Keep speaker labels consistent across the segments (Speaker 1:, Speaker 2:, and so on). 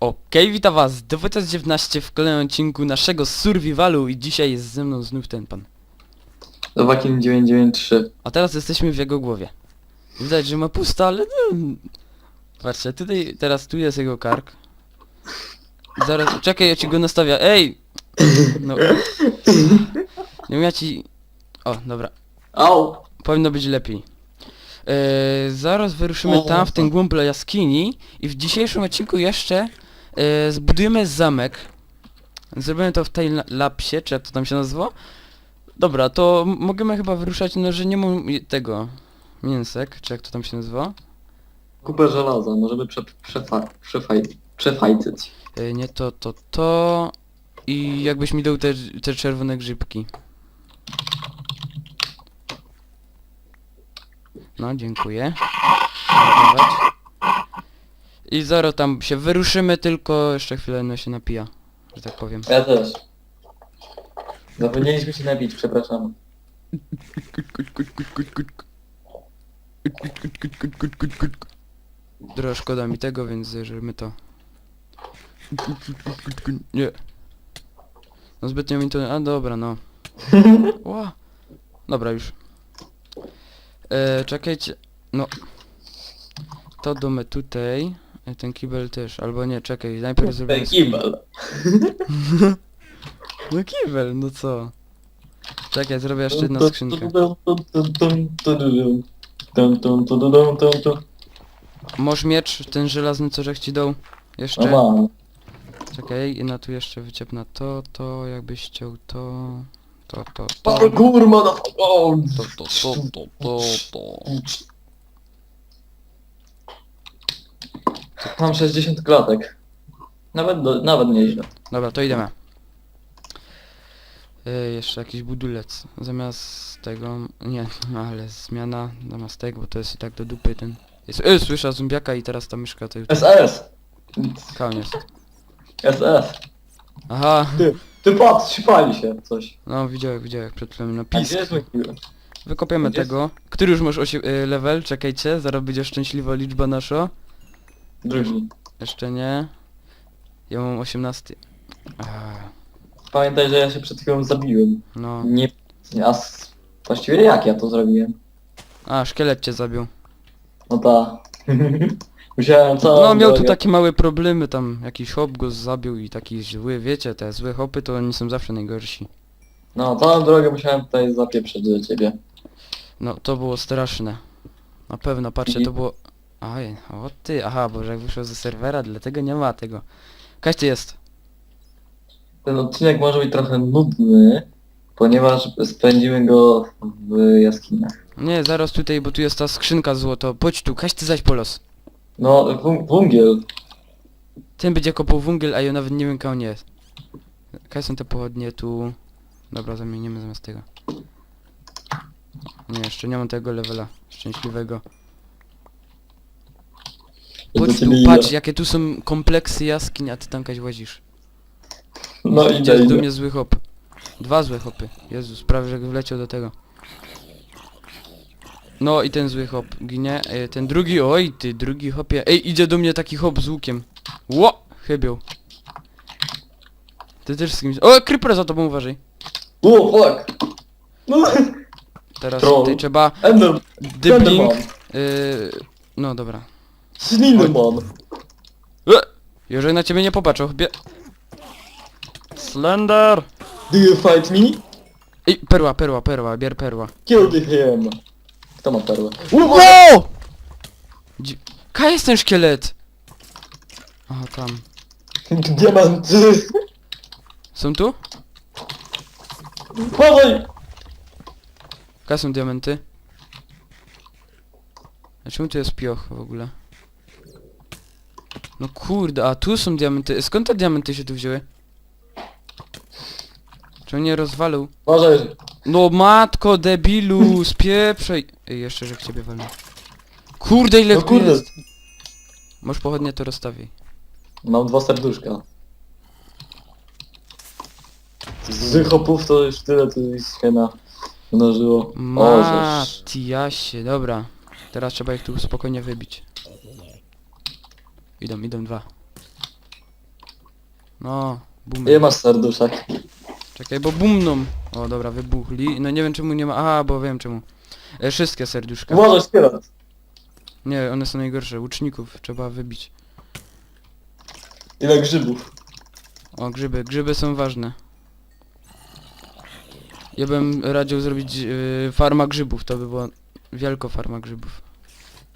Speaker 1: Okej, witam was, Dowódca 19 w kolejnym odcinku naszego survivalu i dzisiaj jest ze mną znów ten pan.
Speaker 2: Nowakin 993.
Speaker 1: A teraz jesteśmy w jego głowie. Widać, że ma pusto, ale no... Patrzcie, tutaj, teraz tu jest jego kark. Zaraz, czekaj, ja ci go nastawię. Ej! No. Nie wiem, ja ci... O, dobra.
Speaker 2: Au!
Speaker 1: Powinno być lepiej. Eee, zaraz wyruszymy tam, w ten głąb jaskini i w dzisiejszym odcinku jeszcze e, zbudujemy zamek. Zrobimy to w tej la- lapsie, czy jak to tam się nazywa. Dobra, to możemy chyba wyruszać, no że nie mam tego mięsek, czy jak to tam się nazywa.
Speaker 2: Kupę żelaza, możemy prze, przefa, przefaj, przefajcyć.
Speaker 1: E, nie to, to, to i jakbyś mi dał te, te czerwone grzybki. No, dziękuję. I zaraz tam się wyruszymy, tylko jeszcze chwilę no się napija, że tak powiem.
Speaker 2: Ja też. Zapomnieliśmy się napić, przepraszam.
Speaker 1: Trochę szkoda mi tego, więc zjeżdżamy to. Nie. No zbytnio mi to... A dobra, no. Ła. Dobra, już. E, czekajcie. No. To domy tutaj. E, Ten kibel też. Albo nie, czekaj. Najpierw zrobimy...
Speaker 2: Kibel.
Speaker 1: No kibel, no co? Czekaj, zrobię jeszcze jedną skrzynkę. Możesz miecz, ten żelazny, co żech ci dał?
Speaker 2: No
Speaker 1: Jeszcze?
Speaker 2: mam.
Speaker 1: Czekaj, i na tu jeszcze wyciepna to, to, jakbyś chciał to... To, to, to...
Speaker 2: Parkour, motherfucker! O,
Speaker 1: To, to, to, to, to, to.
Speaker 2: Mam 60 klatek. Nawet, do, nawet nieźle.
Speaker 1: Dobra, to idziemy. E, jeszcze jakiś budulec. Zamiast tego... Nie, no ale zmiana zamiast tego, bo to jest i tak do dupy ten... Jest, e, słyszę zombiaka i teraz ta myszka to już
Speaker 2: SS!
Speaker 1: koniec.
Speaker 2: SS!
Speaker 1: Aha,
Speaker 2: Ty, ty patrz, pali się coś.
Speaker 1: no widziałem, widziałem przed chwilą, no
Speaker 2: A gdzie jest mój?
Speaker 1: Wykopiemy
Speaker 2: Gdzie-
Speaker 1: tego. Który już masz osi- y, level? Czekajcie, zaraz będzie szczęśliwa liczba nasza.
Speaker 2: Drugi.
Speaker 1: Jeszcze nie. Ja mam 18. Ah,
Speaker 2: Pamiętaj, że ja się przed chwilą zabiłem.
Speaker 1: no.
Speaker 2: Nie... A s- właściwie jak ja to zrobiłem?
Speaker 1: A, szkielet cię zabił.
Speaker 2: No ta. Musiałem całą
Speaker 1: No miał tu
Speaker 2: drogę-
Speaker 1: takie małe problemy, tam jakiś hop go zabił i taki zły, wiecie, te złe hopy to oni są zawsze najgorsi.
Speaker 2: No, całą drogę musiałem tutaj zapieprzyć do ciebie.
Speaker 1: No to było straszne. Na pewno, patrzcie, to było... Aj, o ty, aha, bo że jak wyszło ze serwera, dlatego nie ma tego. Kaś ty jest.
Speaker 2: Ten odcinek może być trochę nudny, ponieważ spędzimy go w jaskiniach.
Speaker 1: Nie, zaraz tutaj, bo tu jest ta skrzynka złoto. Chodź tu, Kaś ty zaś po los.
Speaker 2: No, wung- wungiel.
Speaker 1: Ten będzie kopał węgiel, a ja nawet nie wiem, on jest. Jakie są te pochodnie tu? Dobra, zamienimy zamiast tego. Nie, jeszcze nie mam tego levela szczęśliwego. Chodź tu,
Speaker 2: ciebie
Speaker 1: patrz, jakie tu są kompleksy jaskiń, a ty tam kaś łazisz.
Speaker 2: No
Speaker 1: Idzie
Speaker 2: idę,
Speaker 1: do mnie zły hop. Dwa złe hopy. Jezus, prawie że wleciał do tego. No i ten zły hop ginie. E, ten drugi, oj ty, drugi hopie. Ej, idzie do mnie taki hop z łukiem. Ło! Chybił. Ty też z kimś... O, creeper za tobą uważaj.
Speaker 2: O, fuck! No,
Speaker 1: Teraz
Speaker 2: Troll.
Speaker 1: tutaj trzeba...
Speaker 2: Ender,
Speaker 1: Dybling.
Speaker 2: Enderman,
Speaker 1: Yy, no dobra.
Speaker 2: Slineman.
Speaker 1: E, Jeżeli na ciebie nie popatrzę, chbie... Slender!
Speaker 2: Do you fight me?
Speaker 1: Ej, perła, perła, perła, bier perła.
Speaker 2: Kill him. Kto ma perłę?
Speaker 1: Wow! Dzi- Ka jest ten szkielet! Aha, tam.
Speaker 2: Diamenty!
Speaker 1: Są tu?
Speaker 2: Uważaj!
Speaker 1: Ka są diamenty? A czemu tu jest pioch w ogóle? No kurde, a tu są diamenty. Skąd te diamenty się tu wzięły? Czemu nie rozwalił?
Speaker 2: Uważaj!
Speaker 1: No matko, debilu, spieprzej! Ej, jeszcze, że ciebie walnę. Kurde, ile
Speaker 2: No
Speaker 1: tu
Speaker 2: kurde,
Speaker 1: jest! Masz pochodnie, to rozstawiaj.
Speaker 2: mam dwa serduszka. Z hopów to już tyle tu się na... mnożyło. O, żeż.
Speaker 1: Matiasie, dobra. Teraz trzeba ich tu spokojnie wybić. Idą, idą dwa. No, bum.
Speaker 2: Ile masz serduszek?
Speaker 1: Czekaj, bo bumną. O, dobra, wybuchli. No nie wiem czemu nie ma... Aha, bo wiem czemu. E, wszystkie serduszka.
Speaker 2: Możesz kierować.
Speaker 1: Nie, one są najgorsze. Łuczników trzeba wybić.
Speaker 2: Ile grzybów?
Speaker 1: O, grzyby. Grzyby są ważne. Ja bym radził zrobić yy, farma grzybów. To by była wielko farma grzybów.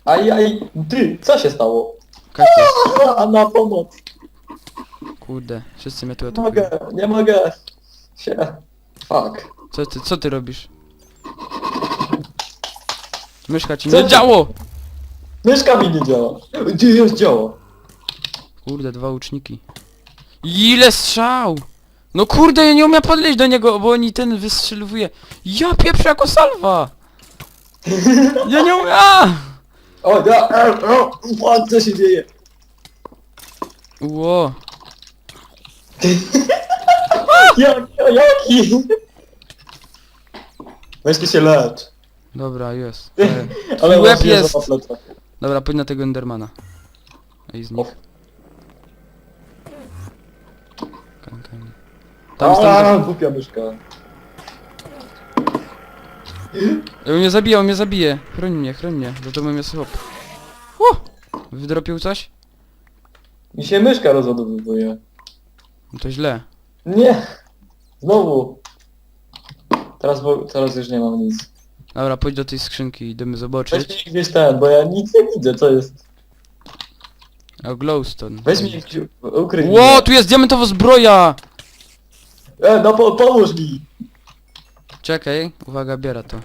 Speaker 2: Aj, aj, ty, co się stało?
Speaker 1: Kaktus.
Speaker 2: A, na pomoc.
Speaker 1: Kurde, wszyscy mnie tu
Speaker 2: Nie
Speaker 1: atakują.
Speaker 2: mogę, nie mogę. Się. Fuck.
Speaker 1: Co ty, co ty robisz? Myszka ci
Speaker 2: Co
Speaker 1: nie
Speaker 2: ty-
Speaker 1: działo!
Speaker 2: Myszka mi nie działa. Gdzie jest działa?
Speaker 1: Kurde, dwa łuczniki. Ile strzał! No kurde, ja nie umiem podejść do niego, bo oni ten wystrzeliwuje. Ja pieprzę jako salwa! Ja nie umiem! A!
Speaker 2: O, ja, o, o, fuck, co się dzieje?
Speaker 1: Ło,
Speaker 2: Jak, jaki? Myszki się lecz.
Speaker 1: dobra, jest. E,
Speaker 2: Ale
Speaker 1: łeb
Speaker 2: łeb
Speaker 1: jest. Dobra, pójdź na tego Endermana. Ej, z nich.
Speaker 2: O.
Speaker 1: Kan, kan. Tam jest
Speaker 2: A,
Speaker 1: tam...
Speaker 2: głupia myszka.
Speaker 1: Ej, on mnie zabije, on mnie zabije. Chroń mnie, chroń mnie. Za tobą jest hop. Uh! Wydropił coś?
Speaker 2: Mi się myszka rozładowuje.
Speaker 1: No to źle.
Speaker 2: Nie! Znowu! Teraz, bo, teraz już nie mam nic.
Speaker 1: Dobra, pójdź do tej skrzynki, idziemy
Speaker 2: Weź
Speaker 1: zobaczyć.
Speaker 2: mi gdzieś ten, bo ja nic nie widzę, co jest.
Speaker 1: O, glowstone.
Speaker 2: Weź mi gdzieś, ukryj
Speaker 1: Ło,
Speaker 2: mnie.
Speaker 1: tu jest diamentowa zbroja!
Speaker 2: E, no po, pomóż mi!
Speaker 1: Czekaj, uwaga, biera to.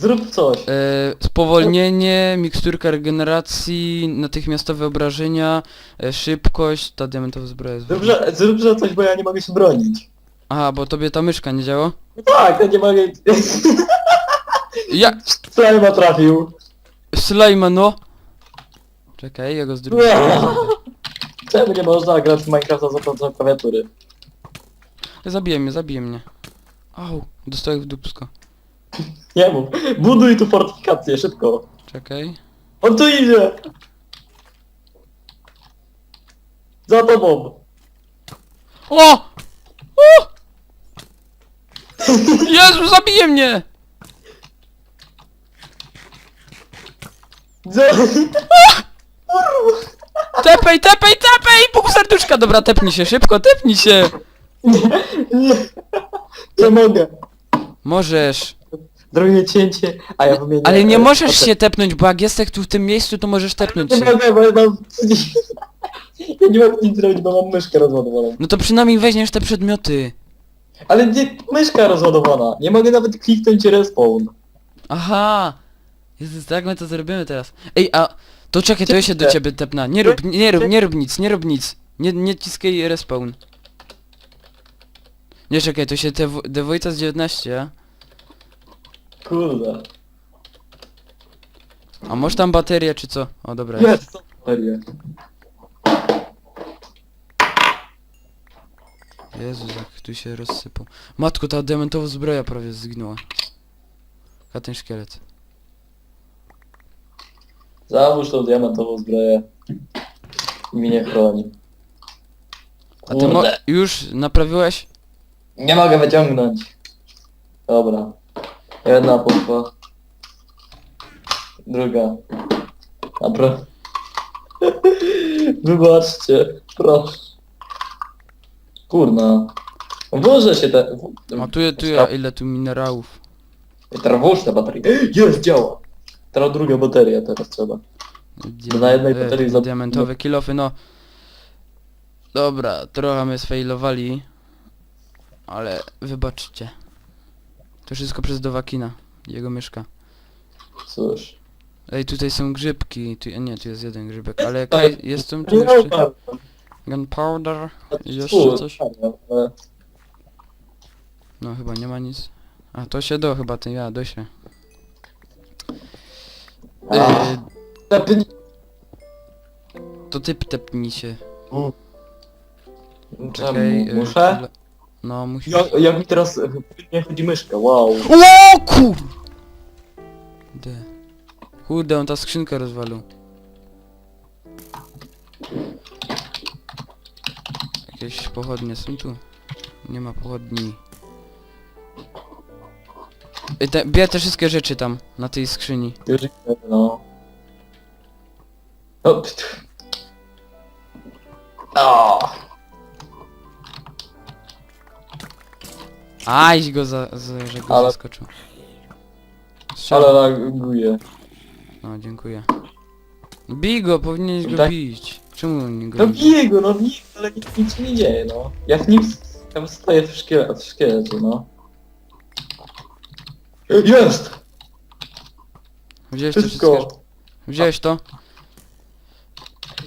Speaker 2: Zrób coś.
Speaker 1: E, spowolnienie, miksturka regeneracji, natychmiastowe obrażenia, e, szybkość, ta diamentowa zbroja jest
Speaker 2: Zrób, że, zrób że coś, bo ja nie mogę się bronić.
Speaker 1: Aha, bo tobie ta myszka nie działa?
Speaker 2: No tak, ja nie mogę...
Speaker 1: Ja...
Speaker 2: Slajma trafił.
Speaker 1: Slajma, no! Czekaj, ja go zdrobię.
Speaker 2: Czemu nie można grać w Minecrafta za pomocą klawiatury?
Speaker 1: Zabije mnie, zabije mnie. Au, dostałem w dupsko.
Speaker 2: Nie mów. Buduj tu fortyfikację, szybko.
Speaker 1: Czekaj.
Speaker 2: On tu idzie! Za tobą!
Speaker 1: O! o! Jezu, zabije mnie!
Speaker 2: Za...
Speaker 1: Tepej, tepej, tepej! Pół serduszka! Dobra, tepnij się, szybko, tepnij się!
Speaker 2: Nie, nie, nie mogę.
Speaker 1: Możesz.
Speaker 2: Zrobię cięcie, a ja wymienię...
Speaker 1: Ale nie możesz się tepnąć, bo jak jesteś tu w tym miejscu, to możesz tepnąć
Speaker 2: Nie
Speaker 1: się.
Speaker 2: mogę, bo ja mam... Ja nie mogę nic zrobić, bo mam myszkę rozładowaną.
Speaker 1: No to przynajmniej weźmiesz te przedmioty.
Speaker 2: Ale nie, myszka rozładowana. Nie mogę nawet kliknąć respawn.
Speaker 1: Aha! Jezus, tak my to zrobimy teraz. Ej, a... To czekaj, to ja się do ciebie tepna. Nie rób, nie rób, nie rób nic, nie rób nic. Nie, nie ciskaj respawn. Nie czekaj, to się Wojta z 19, a?
Speaker 2: Kurde.
Speaker 1: A masz tam baterię czy co? O dobra. jest.
Speaker 2: Jest! Serio.
Speaker 1: Jezus, jak tu się rozsypał. Matko, ta diamentowa zbroja prawie zginęła. A ten szkielet.
Speaker 2: Załóż tą diamentową zbroję. I mnie chroni.
Speaker 1: A ty mo
Speaker 2: Kurde.
Speaker 1: już naprawiłeś?
Speaker 2: Nie mogę wyciągnąć. Dobra. Jedna poszła. Druga. Dobra. Wybaczcie. Proszę. Kurna. Włożę się te...
Speaker 1: A tu, tu ja, ile tu minerałów.
Speaker 2: Teraz włóż te baterie. Jest, działa. Teraz druga bateria teraz trzeba.
Speaker 1: Dia
Speaker 2: na jednej
Speaker 1: e,
Speaker 2: baterii za-
Speaker 1: Diamentowe kilofy, no. Dobra, trochę mnie sfailowali. Ale wybaczcie. To wszystko przez Dowakina. Jego myszka.
Speaker 2: Cóż.
Speaker 1: Ej, tutaj są grzybki. Tu, nie, tu jest jeden grzybek, ale kaj, jest tu jeszcze gunpowder. Jeszcze coś?
Speaker 2: ale-
Speaker 1: No chyba nie ma nic. A to się do chyba, ten ja, do się. E,
Speaker 2: Tepnij-
Speaker 1: to typ tepnij się.
Speaker 2: Czemu?
Speaker 1: Czekaj. e,
Speaker 2: Muszę?
Speaker 1: No musisz.
Speaker 2: Jak, jak mi teraz e, nie chodzi myszka, wow.
Speaker 1: O kur... De. Kurde, on ta skrzynkę rozwalił. Jakieś pochodnie są tu? Nie ma pochodni. Ej, Te, bierę te wszystkie rzeczy tam, na tej skrzyni.
Speaker 2: No. O, pst. O,
Speaker 1: Aś go za, za że go
Speaker 2: Ale-
Speaker 1: zaskoczył. Strzel.
Speaker 2: ale laguje.
Speaker 1: No, dziękuję. Bij go, powinieneś go
Speaker 2: Tak.
Speaker 1: bić. Czemu nie go
Speaker 2: No bije go, no bije, ale nic, nic się nie dzieje, no. Ja w nim s- tam stoję w, szkiele, w szkielecie, no. Jest!
Speaker 1: Wziąłeś to
Speaker 2: Wszystko!
Speaker 1: wszystko? Wziąłeś to?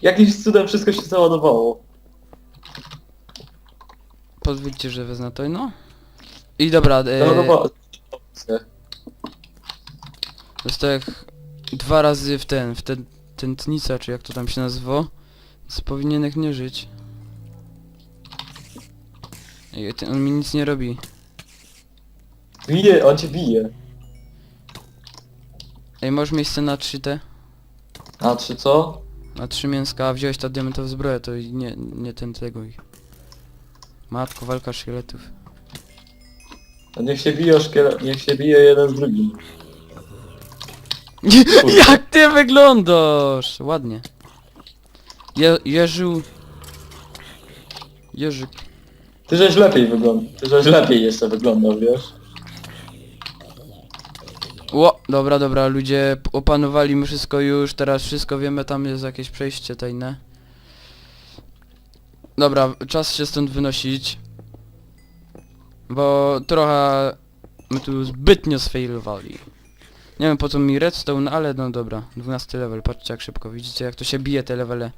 Speaker 2: Jakimś cudem wszystko się załadowało.
Speaker 1: Pozwólcie, że wezmę to, no. I dobra, e,
Speaker 2: Załadowało.
Speaker 1: to jest tak dwa razy w ten, w ten, tętnica, czy jak to tam się nazywa. Więc powinienek nie żyć. Ej, ten, on mi nic nie robi.
Speaker 2: Bije, on cię bije.
Speaker 1: Ej, możesz miejsce na trzy te?
Speaker 2: A czy co?
Speaker 1: Na trzy mięska, a wziąłeś ta diamentową zbroję, to i nie, nie ten tego ich. Matko, walka szkieletów.
Speaker 2: No niech się bije szkielet, niech się bije jeden z drugim.
Speaker 1: Jak ty wyglądasz! Ładnie. Je, Jerzył... Jerzyk.
Speaker 2: Ty żeś lepiej wygląda. Ty żeś lepiej jeszcze wyglądasz, wiesz?
Speaker 1: Ło, dobra, dobra, ludzie opanowali my wszystko już, teraz wszystko wiemy, tam jest jakieś przejście tajne. Dobra, czas się stąd wynosić. Bo trochę my tu zbytnio sfailowali. Nie wiem po co mi redstone, ale no dobra, 12 level, patrzcie jak szybko, widzicie jak to się bije te levele.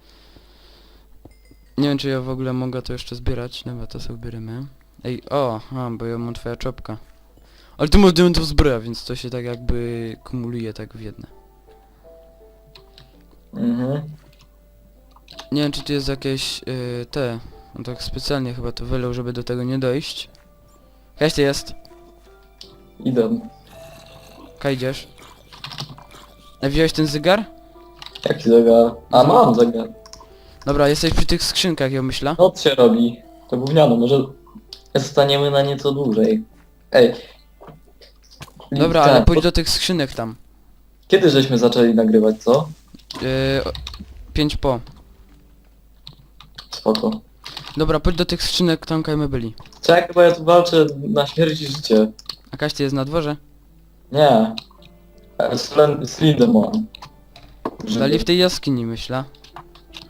Speaker 1: Nie wiem czy ja w ogóle mogę to jeszcze zbierać, dobra to sobie bierzemy. Ej, o, a, bo ja mam twoja czopka. Ale tu masz diamentową zbroję, więc to się tak jakby kumuluje tak w jedne.
Speaker 2: Mhm.
Speaker 1: Nie wiem czy tu jest jakieś yy, te... On tak specjalnie chyba to wylał, żeby do tego nie dojść. Ty jest?
Speaker 2: Idę.
Speaker 1: Kaj idziesz? A wziąłeś ten zegar?
Speaker 2: Jaki zegar? A mam zegar.
Speaker 1: Dobra, jesteś przy tych skrzynkach, ja myślę.
Speaker 2: Noc się robi. To gówniano, może zostaniemy na nieco dłużej. Ej.
Speaker 1: Dobra,
Speaker 2: Tak,
Speaker 1: ale pójdź do tych skrzynek tam.
Speaker 2: Kiedy żeśmy zaczęli nagrywać, co?
Speaker 1: Yy, 5 po.
Speaker 2: Spoko.
Speaker 1: Dobra, pójdź do tych skrzynek tam, kaj my byli.
Speaker 2: Czekaj, bo ja tu walczę na śmierć i życie.
Speaker 1: A Kaś ty jest na dworze?
Speaker 2: Nie. E, Slenderman.
Speaker 1: Dali w tej jaskini, myślę.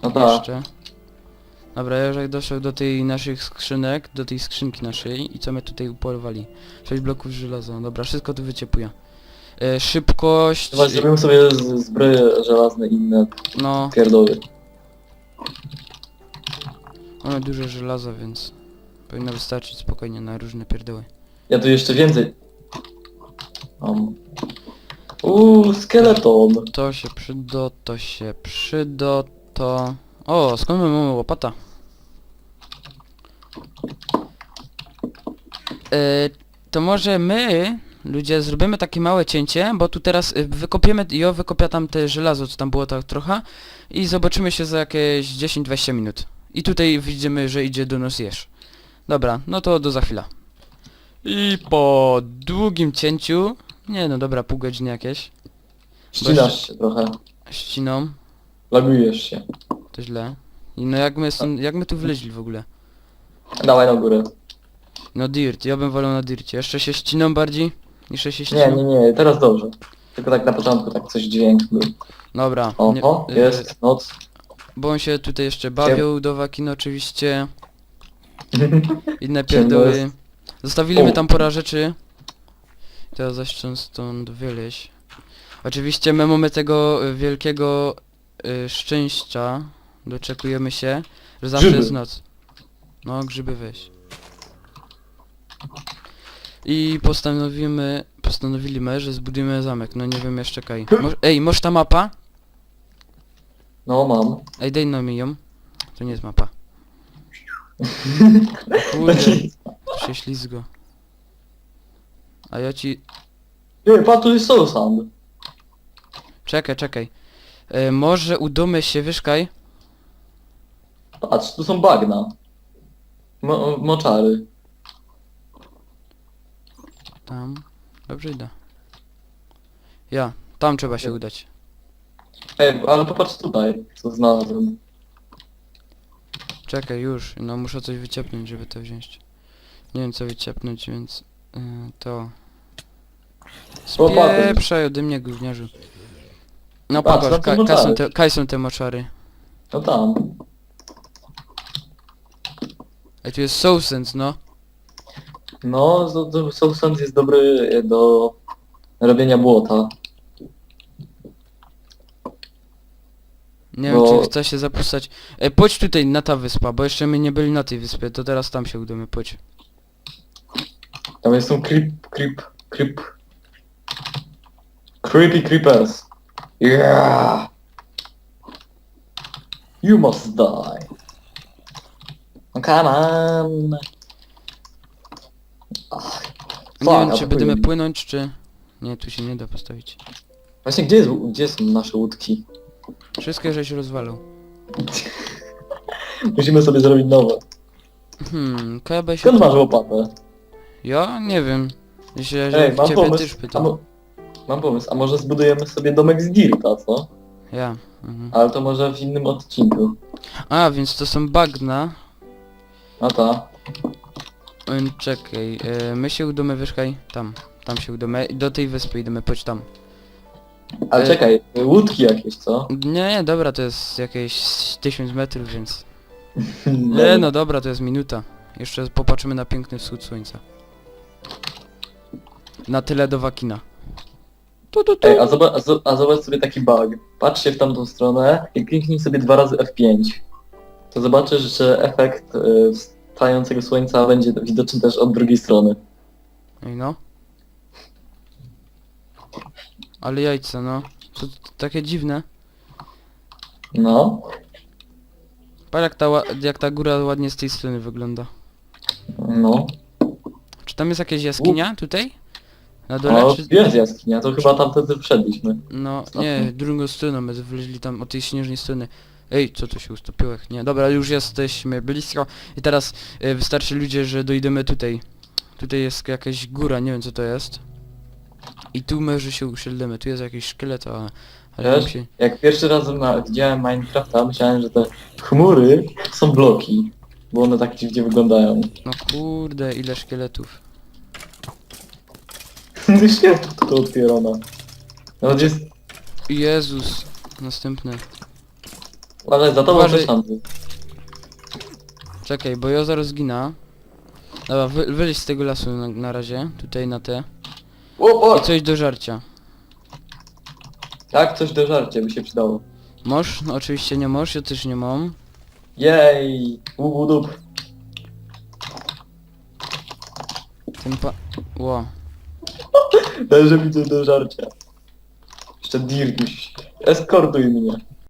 Speaker 2: No tak.
Speaker 1: Jeszcze. Dobra, jak doszedł do tej naszych skrzynek, do tej skrzynki naszej i co my tutaj upolowali? 6 bloków żelaza, dobra, wszystko tu wyciepuję. E, szybkość,
Speaker 2: Chyba zrobimy sobie z- zbroje żelazne i inne
Speaker 1: no,
Speaker 2: pierdoły.
Speaker 1: mamy dużo żelaza, więc powinno wystarczyć spokojnie na różne pierdoły.
Speaker 2: Ja tu jeszcze więcej. Mam. Uuu, skeleton.
Speaker 1: To się przyda, to się przyda, to... O, skąd my mamy łopata? E, to może my, ludzie, zrobimy takie małe cięcie, bo tu teraz y, wykopiemy, jo wykopia tam te żelazo, co tam było tak trochę i zobaczymy się za jakieś 10-20 minut. I tutaj widzimy, że idzie do nas jeż. Dobra, no to do za chwilę. I po długim cięciu, nie no dobra, pół godziny jakieś,
Speaker 2: Ścinasz się trochę.
Speaker 1: ściną,
Speaker 2: Lagujesz się.
Speaker 1: to źle. I no jak my, stąd, jak my tu wleźli w ogóle?
Speaker 2: Dawaj na górę.
Speaker 1: No dirt, ja bym wolał na dircie. Jeszcze się ściną bardziej? Jeszcze się
Speaker 2: Nie,
Speaker 1: ściną?
Speaker 2: nie, nie, teraz dobrze. Tylko tak na początku tak coś dźwięk był.
Speaker 1: Dobra.
Speaker 2: Oho,
Speaker 1: nie- y,
Speaker 2: jest noc.
Speaker 1: Bo on się tutaj jeszcze bawią do wakino oczywiście. Inne pierdoły.
Speaker 2: Ciemno
Speaker 1: Zostawili my
Speaker 2: O.
Speaker 1: tam pora rzeczy. Teraz zaś chcę stąd wyleźć. Oczywiście my mamy tego y, wielkiego y, szczęścia. Doczekujemy się, że zawsze
Speaker 2: Grzyby.
Speaker 1: jest noc. No, grzyby weź. I postanowimy, postanowiliśmy, że zbudujemy zamek. No nie wiem jeszcze kaj. Moż, ej, może ta mapa?
Speaker 2: No mam.
Speaker 1: Ej, daj nam ją. To nie jest mapa. Kurde, się ślizgo. A ja ci...
Speaker 2: Nie, pan tu jest soul sand.
Speaker 1: Czekaj, czekaj. E, może udomy się, wyszkaj.
Speaker 2: Patrz, tu są bagna. Mo moczary.
Speaker 1: Tam. Dobrze idę. Ja. Tam trzeba się udać.
Speaker 2: Ej, ale popatrz tutaj, co znalazłem.
Speaker 1: Czekaj, już. No muszę coś wyciepnąć, żeby to wziąć. Nie wiem co wyciepnąć, więc... Yy, to...
Speaker 2: Łopaty.
Speaker 1: Spieprzaj ode mnie, gówniarzu. No
Speaker 2: Patrz,
Speaker 1: ka kaj są
Speaker 2: moczary.
Speaker 1: te, kaj są te moczary.
Speaker 2: No tam.
Speaker 1: Ej, tu jest sousens, no.
Speaker 2: No, to, to Soulsand jest dobry do robienia błota.
Speaker 1: Nie
Speaker 2: Bo-
Speaker 1: wiem, czy chce się zapuszczać. Ej, pójdź tutaj na ta wyspa, bo jeszcze my nie byli na tej wyspie, to teraz tam się udamy, pójdź.
Speaker 2: Tam jest są creep, creep, creep. Creepy creepers. Yeah! You must die. Oh, come on. Ach,
Speaker 1: Nie wiem, czy będziemy płynąć, czy... Nie, tu się nie da postawić.
Speaker 2: Właśnie gdzie, jest, gdzie są nasze łódki?
Speaker 1: Wszystkie żeś rozwalał.
Speaker 2: Musimy sobie zrobić nowe.
Speaker 1: Hmm, KB się...
Speaker 2: Skąd masz łopatę?
Speaker 1: Ja? Nie wiem. Jeśli ja
Speaker 2: Ej, mam
Speaker 1: ciebie
Speaker 2: pomysł.
Speaker 1: też
Speaker 2: A
Speaker 1: pytam.
Speaker 2: mo- mam pomysł, a może zbudujemy sobie domek z Dirta, co?
Speaker 1: Ja. Mhm.
Speaker 2: Ale to może w innym odcinku.
Speaker 1: A, więc to są bagna.
Speaker 2: A ta.
Speaker 1: Ym, Czekaj, e, my się udamy, wyszkaj, tam. Tam się udamy, do tej wyspy idziemy, chodź tam.
Speaker 2: Ale
Speaker 1: E-
Speaker 2: czekaj, łódki jakieś, co?
Speaker 1: Nie, nie, dobra, to jest jakieś 1000 metrów, więc... Nie, no dobra, to jest minuta. Jeszcze popatrzymy na piękny wschód słońca. Na tyle do Wakina. Tu, tu, tu.
Speaker 2: Ej, a zobacz, a, zo- a zobacz sobie taki bug. Patrzcie w tamtą stronę i kliknij sobie dwa razy F5. To zobaczysz, że efekt y, wstającego słońca będzie widoczny też od drugiej strony.
Speaker 1: Ej, no. Ale jajca, no. Co to takie dziwne.
Speaker 2: No.
Speaker 1: Patrz jak ta, ła- jak ta góra ładnie z tej strony wygląda.
Speaker 2: No.
Speaker 1: Czy tam jest jakaś jaskinia tutaj? Na dole?
Speaker 2: O,
Speaker 1: Czy...
Speaker 2: jest jaskinia, to chyba tam wtedy wszedliśmy.
Speaker 1: No, nie, drugą stroną, my wleźli tam od tej śnieżnej strony. Ej, co to się ustopiło? Nie, dobra, już jesteśmy blisko. I teraz e, wystarczy ludzie, że dojdziemy tutaj. Tutaj jest jakaś góra, nie wiem co to jest. I tu może się usiedlemy. Tu jest jakiś szkielet, a... Ale
Speaker 2: Wiesz?
Speaker 1: tam się...
Speaker 2: Jak pierwszy raz widziałem Minecrafta, myślałem, że te chmury są bloki. Bo one tak dziwnie wyglądają.
Speaker 1: No kurde, ile szkieletów.
Speaker 2: Świetnie to otwierana. No jest...
Speaker 1: Jezus. Następny.
Speaker 2: Ale za to
Speaker 1: Uważaj.
Speaker 2: mamy szansę.
Speaker 1: Czekaj, bo ja zaraz zgina. Dobra, wy, wyleź z tego lasu na, na razie. Tutaj na te.
Speaker 2: O, o!
Speaker 1: I coś do żarcia.
Speaker 2: Tak, coś do żarcia by się przydało.
Speaker 1: Możesz? No oczywiście nie możesz, ja też nie mam.
Speaker 2: Jej! Łubu dup.
Speaker 1: Ten pa... Ło.
Speaker 2: Dajże mi coś do żarcia. Jeszcze Dirk musi. Eskortuj mnie.